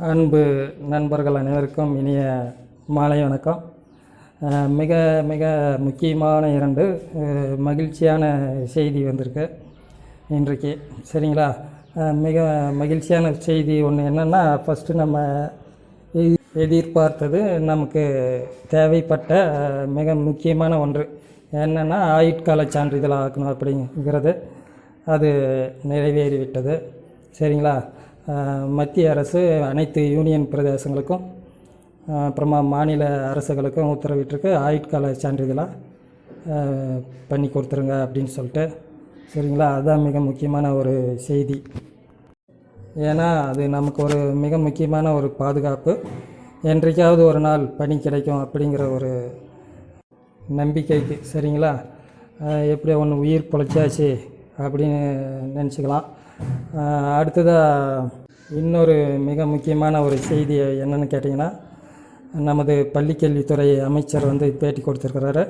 அன்பு நண்பர்கள் அனைவருக்கும் இனிய மாலை வணக்கம். மிக மிக முக்கியமான இரண்டு மகிழ்ச்சியான செய்தி வந்திருக்கு இன்றைக்கு. சரிங்களா? மிக மகிழ்ச்சியான செய்தி ஒன்று என்னென்னா ஃபஸ்ட்டு நம்ம எதிர்பார்த்தது நமக்கு தேவைப்பட்ட மிக முக்கியமான ஒன்று. என்னென்னா ஆயுட்கால சான்றிதழ் ஆக்கணும் அப்படிங்கிறது. அது நிறைவேறிவிட்டது. சரிங்களா? மத்திய அரசு அனைத்து யூனியன் பிரதேசங்களுக்கும் அப்புறமா மாநில அரசுகளுக்கும் உத்தரவிட்டிருக்கு. ஆயுட்கால சான்றிதழாக பண்ணி கொடுத்துருங்க அப்படின்னு சொல்லிட்டு. சரிங்களா? அதுதான் மிக முக்கியமான ஒரு செய்தி. ஏன்னா அது நமக்கு ஒரு மிக முக்கியமான ஒரு பாதுகாப்பு. என்றைக்காவது ஒரு நாள் பணி கிடைக்கும் அப்படிங்கிற ஒரு நம்பிக்கைக்கு சரிங்களா? எப்படி ஒன்று உயிர் பொழைச்சாச்சு அப்படின்னு நினச்சிக்கலாம். அடுத்ததாக இன்னொரு மிக முக்கியமான ஒரு செய்தி என்னென்னு கேட்டிங்கன்னா நமது பள்ளிக்கல்வித்துறை அமைச்சர் வந்து பேட்டி கொடுத்துருக்கிறாரு.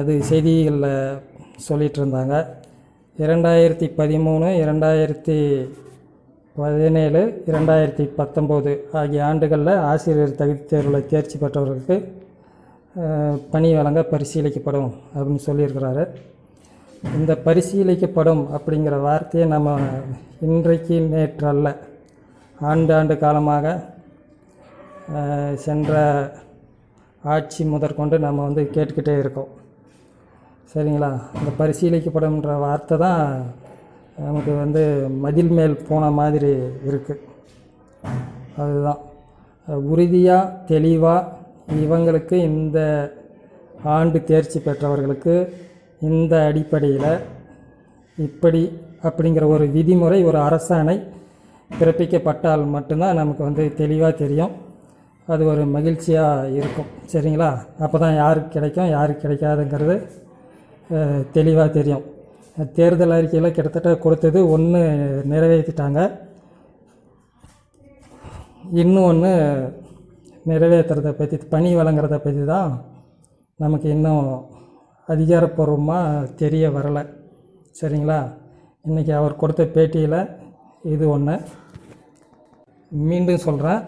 அது செய்திகளில் சொல்லிகிட்டு இருந்தாங்க இரண்டாயிரத்தி பதிமூணு இரண்டாயிரத்தி பதினேழு இரண்டாயிரத்தி பத்தொம்போது ஆகிய ஆண்டுகளில் ஆசிரியர் தகுதி தேர்வில் தேர்ச்சி பெற்றவர்களுக்கு பணி வழங்க பரிசீலிக்கப்படும் அப்படின்னு சொல்லியிருக்கிறாரு. இந்த பரிசீலிக்கப்படும் அப்படிங்கிற வார்த்தையை நம்ம இன்றைக்கு நேற்றல்ல ஆண்டு ஆண்டாண்டு காலமாக சென்ற ஆட்சி முதற்கொண்டு நம்ம வந்து கேட்டுக்கிட்டே இருக்கோம். சரிங்களா? இந்த பரிசீலிக்கப்படும்ன்ற வார்த்தை தான் நமக்கு வந்து மதில் மேல் போன மாதிரி இருக்குது அதுதான். உறுதியாக தெளிவாக இவங்களுக்கு இந்த ஆண்டு தேர்ச்சி பெற்றவர்களுக்கு இந்த அடிப்படையில் இப்படி அப்படிங்கிற ஒரு விதிமுறை ஒரு அரசாணை பிறப்பிக்கப்பட்டால் மட்டும்தான் நமக்கு வந்து தெளிவாக தெரியும். அது ஒரு மகிழ்ச்சியாக இருக்கும். சரிங்களா? அப்போ தான் யாருக்கு கிடைக்கும் யாருக்கு கிடைக்காதுங்கிறது தெளிவாக தெரியும். தேர்தல் அறிக்கையில் கிட்டத்தட்ட கொடுத்தது ஒன்று நிறைவேற்றிட்டாங்க. இன்னும் ஒன்று நிறைவேற்றுறதை பற்றி பணி வழங்குறத பற்றி தான் நமக்கு இன்னும் அதிகாரப்பூர்வமாக தெரிய வரலை. சரிங்களா? இன்றைக்கி அவர் கொடுத்த பேட்டியில் இது ஒன்று மீண்டும் சொல்கிறேன்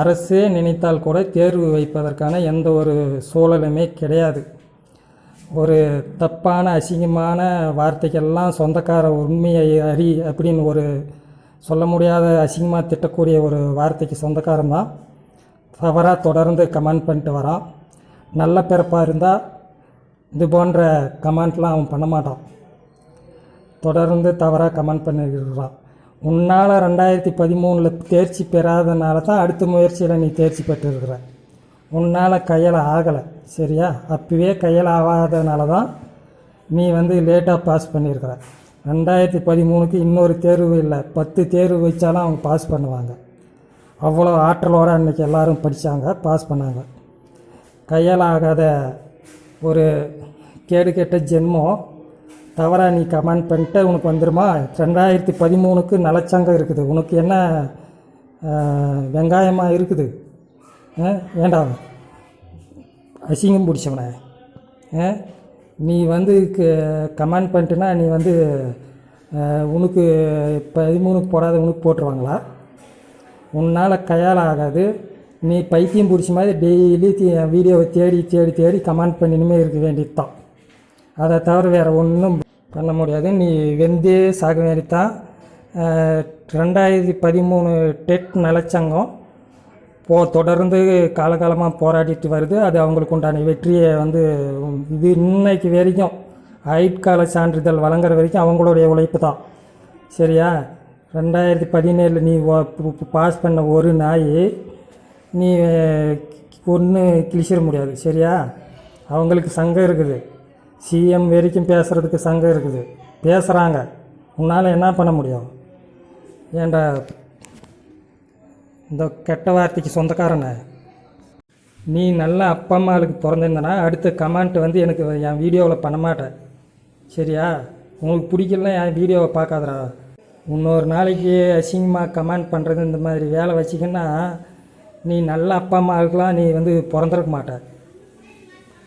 அரசே நினைத்தால் கூட தேர்வு வைப்பதற்கான எந்த ஒரு சூழலுமே கிடையாது. ஒரு தப்பான அசிங்கமான வார்த்தைக்கெல்லாம் சொந்தக்கார உண்மையை அறி அப்படின்னு ஒரு சொல்ல முடியாத அசிங்கமாக திட்டக்கூடிய ஒரு வார்த்தைக்கு சொந்தக்காரன் தான். தவறாக தொடர்ந்து கமெண்ட் பண்ணிட்டு வரான். நல்ல பிறப்பாக இருந்தால் இது போன்ற கமெண்ட்லாம் அவன் பண்ண மாட்டான். தொடர்ந்து தவறாக கமெண்ட் பண்ணிருக்கிறான் உன்னால் ரெண்டாயிரத்தி பதிமூணில் தேர்ச்சி பெறாதனால தான் அடுத்த முயற்சியில் நீ தேர்ச்சி பெற்றிருக்கிற. உன்னால் கையில் ஆகலை சரியா? அப்பவே கையில் ஆகாதனால தான் நீ வந்து லேட்டாக பாஸ் பண்ணியிருக்கிற. ரெண்டாயிரத்தி பதிமூணுக்கு இன்னொரு தேர்வு இல்லை. பத்து தேர்வு வச்சாலும் அவங்க பாஸ் பண்ணுவாங்க. அவ்வளோ ஆற்றலோடு அன்றைக்கி எல்லாரும் படித்தாங்க பாஸ் பண்ணாங்க. கையால் ஆகாத ஒரு கேடு கெட்ட ஜென்மம் தவறாக நீ கமெண்ட் பண்ணிட்டு உனக்கு வந்துடுமா ரெண்டாயிரத்தி பதிமூணுக்கு நலச்சங்கம் இருக்குது. உனக்கு என்ன வெங்காயமாக இருக்குது? ஆ? ஏண்டா? அசிங்கம் பிடிச்சவனே? ஆ? நீ வந்து கமெண்ட் பண்ணிட்டுனா நீ வந்து உனக்கு பதிமூணுக்கு போடாத உனக்கு போட்டுருவாங்களா? உன்னால் கையால் ஆகாது. நீ பைத்தியம் பிடிச்ச மாதிரி டெய்லி வீடியோவை தேடி தேடி தேடி கமெண்ட் பண்ணினுமே இருக்க வேண்டியது தான் அதை தவிர வேறு ஒன்றும் பண்ண முடியாது. நீ வெந்தே சாக வேண்டித்தான் ரெண்டாயிரத்தி பதிமூணு டெட் நலச்சங்கம் போ தொடர்ந்து காலகாலமாக போராடிட்டு வருது. அது அவங்களுக்கு உண்டான வெற்றியை வந்து இது இன்னைக்கு வரைக்கும் ஆயுட்கால சான்றிதழ் வழங்குற வரைக்கும் அவங்களுடைய உழைப்பு தான் சரியா? ரெண்டாயிரத்தி பதினேழில் நீ பாஸ் பண்ண ஒரு நாய் நீ ஒன்று கிழிச்சிட முடியாது சரியா? அவங்களுக்கு சங்கம் இருக்குது. சிஎம் வரைக்கும் பேசுகிறதுக்கு சங்கம் இருக்குது. பேசுகிறாங்க உன்னால் என்ன பண்ண முடியும்? ஏன்டா இந்த கெட்ட வார்த்தைக்கு சொந்தக்காரனை? நீ நல்ல அப்பா அம்மாவுக்கு பிறந்திருந்தனா அடுத்த கமெண்ட் வந்து எனக்கு என் வீடியோவில் பண்ண மாட்டேன் சரியா? உங்களுக்கு பிடிக்கலனா என் வீடியோவை பார்க்காதடா. இன்னொரு நாளைக்கு அசிங்கமாக கமெண்ட் பண்ணுறது இந்த மாதிரி வேலை வச்சிங்கன்னா நீ நல்ல அப்பா அம்மாவுக்கெலாம் நீ வந்து பிறந்திருக்க மாட்ட.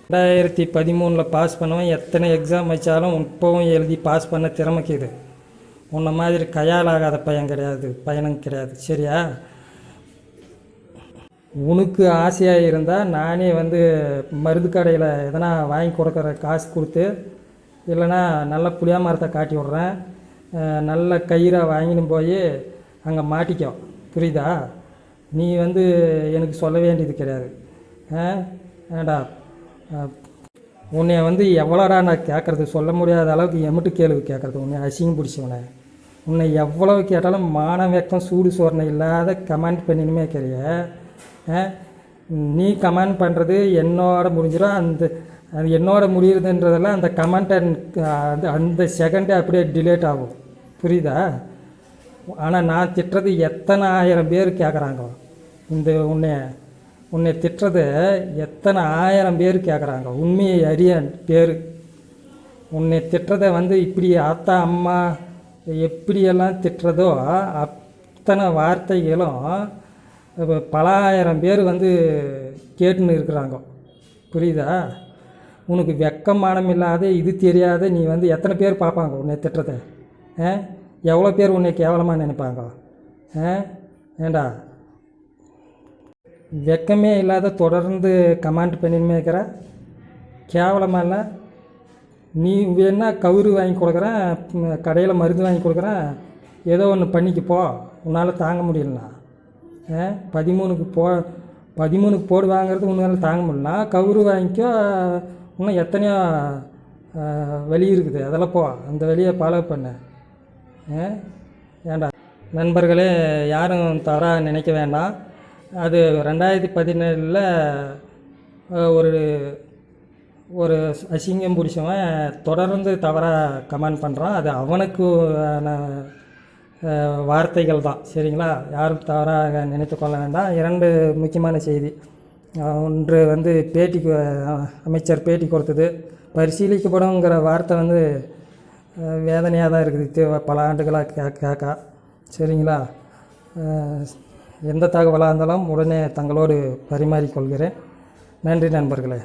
ரெண்டாயிரத்தி பதிமூணில் பாஸ் பண்ணவன். எத்தனை எக்ஸாம் வச்சாலும் இப்போவும் எழுதி பாஸ் பண்ண திறமைக்குது. உன்னை மாதிரி கையால் ஆகாத பையன் கிடையாது பையனும் கிடையாது. சரியா? உனக்கு ஆசையாக இருந்தால் நானே வந்து மருந்து கடையில் எதனா வாங்கி கொடுக்குற காசு கொடுத்து இல்லைன்னா நல்ல புளியா மரத்தை காட்டி விட்றேன். நல்ல கயிறாக வாங்கின்னு போய் அங்கே மாட்டிக்கோ. புரியுதா? நீ வந்து எனக்கு சொல்ல வேண்டியது கிடையாது. ஆ? ஏண்டா உன்னை வந்து எவ்வளோடா நான் கேட்குறது? சொல்ல முடியாத அளவுக்கு எமிட்டு கேள்வி கேட்குறது. உன்னை அசிங்கம் பிடிச்சவனே. உன்னை எவ்வளவு கேட்டாலும் மான வெக்கம் சூடு சோர்ணை இல்லாத கமெண்ட் பண்ணினுமே இருக்கிறிய ஆ? நீ கமெண்ட் பண்ணுறது என்னோட முடிஞ்சிடும் அந்த அது என்னோட முடியுதுன்றதெல்லாம் அந்த கமெண்ட்டை அந்த அந்த செகண்டே அப்படியே டிலேட் ஆகும். புரியுதா? ஆனால் நான் திட்டுறது எத்தனை ஆயிரம் பேர் கேட்குறாங்க. இந்த உன்னை உன்னை திட்டுறது எத்தனை ஆயிரம் பேர் கேட்குறாங்க உண்மையை அறிய பேர். உன்னை திட்டுறதை வந்து இப்படி ஆத்தா அம்மா எப்படியெல்லாம் திட்டுறதோ அத்தனை வார்த்தைகளும் பல ஆயிரம் பேர் வந்து கேட்டுன்னு இருக்கிறாங்க. புரியுதா? உனக்கு வெக்கமானம் இல்லாத இது தெரியாத நீ வந்து எத்தனை பேர் பார்ப்பாங்க உன்னை திட்டுறதை? ஆ? எவ்வளோ பேர் உன்னை கேவலமாக நினைப்பாங்க? ஆ? ஏண்டா? வெக்கமே இல்லாத தொடர்ந்து கமாண்ட் பண்ணின்னு இருக்கிற கேவலமாக இல்லை நீ வேணா கவுரு வாங்கி கொடுக்குறேன் கடையில் மருந்து வாங்கி கொடுக்குறேன் ஏதோ ஒன்று பண்ணிக்கு போ உன்னால் தாங்க முடியலண்ணா. ஏ பதிமூணுக்கு போ பதிமூணுக்கு போடு வாங்குறது உன்னால் தாங்க முடியலனா கவுரு வாங்கிக்கோ இன்னும் எத்தனையோ வழி இருக்குது. அதெல்லாம் போ அந்த வழியை ஃபாலோ பண்ணு. ஆ ஏண்டா? நண்பர்களே யாரும் தவறாக நினைக்க வேண்டாம். அது ரெண்டாயிரத்தி பதினேழில் ஒரு ஒரு அசிங்கம் பிடிச்சவன் தொடர்ந்து தவறாக கமெண்ட் பண்ணுறான் அது அவனுக்கு வார்த்தைகள் தான். சரிங்களா? யாரும் தவறாக நினைத்து கொள்ள வேண்டாம். இரண்டு முக்கியமான செய்தி. ஒன்று வந்து பேட்டி அமைச்சர் பேட்டி கொடுத்தது. பரிசீலிக்கப்படுங்கிற வார்த்தை வந்து வேதனையாக தான் இருக்குது. பல ஆண்டுகளாக கே கேட்க சரிங்களா? எந்த தகவலாக இருந்தாலும் உடனே தங்களோடு பரிமாறிக்கொள்கிறேன். நன்றி நண்பர்களே.